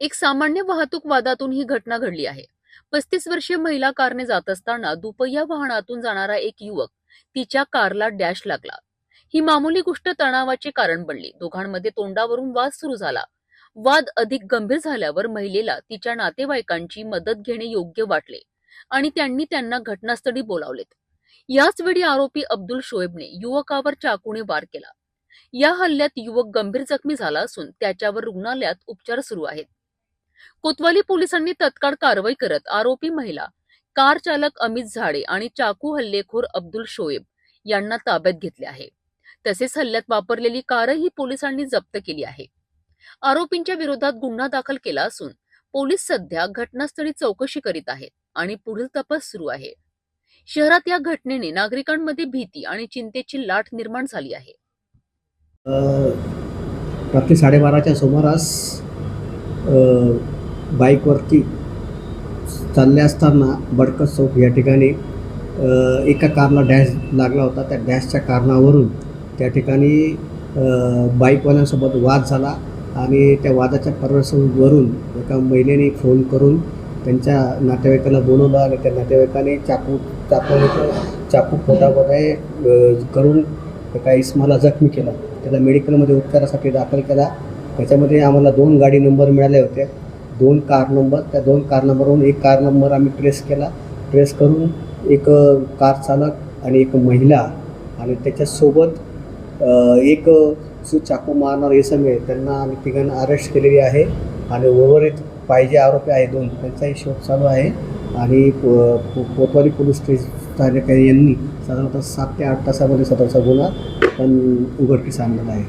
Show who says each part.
Speaker 1: एक सामान्य वाहतूक वादातून ही घटना घडली आहे. पस्तीस वर्षीय महिला कारने जात असताना दुपहिया वाहनातून जाणारा एक युवक तिच्या कारला डॅश लागला. ही मामूली गोष्ट तणावाचे कारण बनली. दोघांमध्ये तोंडावरून वाद सुरू झाला. वाद अधिक गंभीर झाल्यावर महिलेला तिच्या नातेवाईकांची मदत घेणे योग्य वाटले आणि त्यांनी त्यांना घटनास्थळी बोलावलेत. याच वेळी आरोपी अब्दुल शोएबने युवकावर चाकूने वार केला. या हल्ल्यात युवक गंभीर जखमी झाला असून त्याच्यावर रुग्णालयात उपचार सुरू आहेत. कोतवाली पोलिसांनी तत्काळ कारवाई करत आरोपी महिला कार चालक अमित झाडे आणि चाकू हल्लेखोर अब्दुल शोएब यांना ताब्यात घेतले आहे. तसेच हल्ल्यात वापरलेली कारही पोलिसांनी जप्त केली आहे. आरोपींच्या विरोधात गुन्हा दाखल केला असून पोलीस सध्या घटनास्थळी चौकशी करीत आहेत आणि पुढील तपास सुरू आहे. शहरात या घटनेने नागरिकांमध्ये भीती आणि चिंतेची लाट निर्माण झाली आहे.
Speaker 2: रात्री साडेबाराच्या सुमारास बाईकवरती चालले असताना बडकत चौक या ठिकाणी एका कारला डॅश लागला होता. त्या डॅशच्या कारणावरून त्या ठिकाणी बाईकवाल्यांसोबत वाद झाला आणि त्या वादाच्या पार्श्वभूमीवरून एका महिलेने फोन करून त्यांच्या नातेवाईकाला बोलवलं आणि त्या नातेवाईकाने चाकू चाकू चाकू पोटामध्ये करून एका इस्माला जखमी केला. त्याला मेडिकलमध्ये उपचारासाठी दाखल केला. त्याच्यामध्ये आम्हाला दोन गाडी नंबर मिळाले होत्या दोन कार नंबर त्या दोन कार नंबरवरून एक कार नंबर आम्ही ट्रेस केला. ट्रेस करून एक कार चालक आणि एक महिला आणि त्याच्यासोबत एक सु चाकू मारणार इसम आहे त्यांना आम्ही तिघांना अरेस्ट केलेली आहे आणि उर्वरित पाहिजे आरोपी आहे दोन. त्यांचाही शोध चालू आहे आणि कोतवाली पोलीस स्टेशन यांनी साधारणतः सात ते आठ तासामध्ये स्वतःचा गुन्हा पण उघडकीस आणलेला आहे.